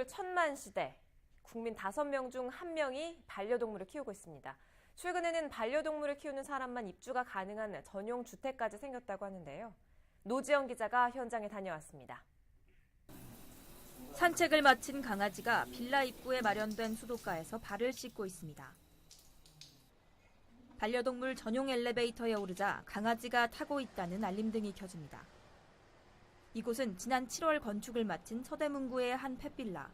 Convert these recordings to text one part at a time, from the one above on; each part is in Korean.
반려동물 천만 시대. 국민 5명 중 1명이 반려동물을 키우고 있습니다. 최근에는 반려동물을 키우는 사람만 입주가 가능한 전용 주택까지 생겼다고 하는데요. 노지영 기자가 현장에 다녀왔습니다. 산책을 마친 강아지가 빌라 입구에 마련된 수도가에서 발을 씻고 있습니다. 반려동물 전용 엘리베이터에 오르자 강아지가 타고 있다는 알림등이 켜집니다. 이곳은 지난 7월 건축을 마친 서대문구의 한 펫빌라.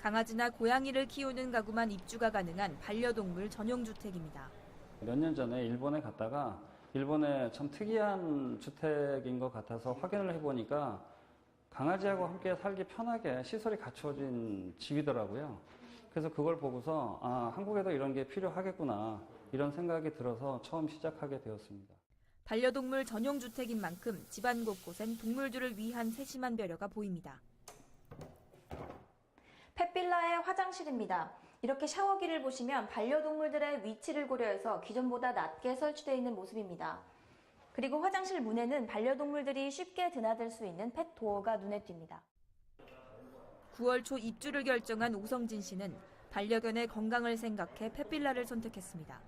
강아지나 고양이를 키우는 가구만 입주가 가능한 반려동물 전용 주택입니다. 몇 년 전에 일본에 갔다가 일본에 참 특이한 주택인 것 같아서 확인을 해보니까 강아지하고 함께 살기 편하게 시설이 갖추어진 집이더라고요. 그래서 그걸 보고서 아, 한국에도 이런 게 필요하겠구나 이런 생각이 들어서 처음 시작하게 되었습니다. 반려동물 전용 주택인 만큼 집안 곳곳엔 동물들을 위한 세심한 배려가 보입니다. 펫빌라의 화장실입니다. 이렇게 샤워기를 보시면 반려동물들의 위치를 고려해서 기존보다 낮게 설치되어 있는 모습입니다. 그리고 화장실 문에는 반려동물들이 쉽게 드나들 수 있는 펫 도어가 눈에 띕니다. 9월 초 입주를 결정한 오성진 씨는 반려견의 건강을 생각해 펫빌라를 선택했습니다.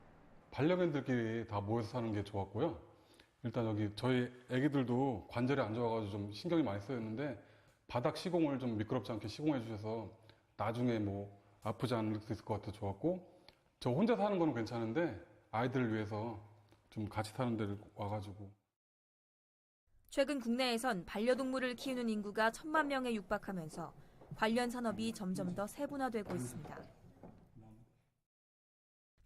반려견들끼리 다 모여서 사는 게 좋았고요. 일단 여기 저희 애기들도 관절이 안 좋아가지고 좀 신경이 많이 쓰였는데 바닥 시공을 좀 미끄럽지 않게 시공해 주셔서 나중에 뭐 아프지 않을 수 있을 것 같아 좋았고 저 혼자 사는 거는 괜찮은데 아이들을 위해서 좀 같이 사는 데를 와가지고 최근 국내에선 반려동물을 키우는 인구가 천만 명에 육박하면서 관련 산업이 점점 더 세분화되고 있습니다.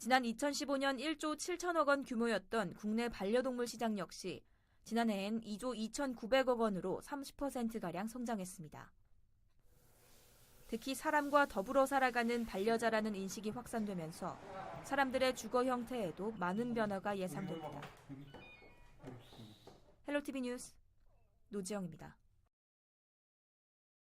지난 2015년 1조 7천억 원 규모였던 국내 반려동물 시장 역시 지난해엔 2조 2,900억 원으로 30%가량 성장했습니다. 특히 사람과 더불어 살아가는 반려자라는 인식이 확산되면서 사람들의 주거 형태에도 많은 변화가 예상됩니다. 헬로티비 뉴스 노지영입니다.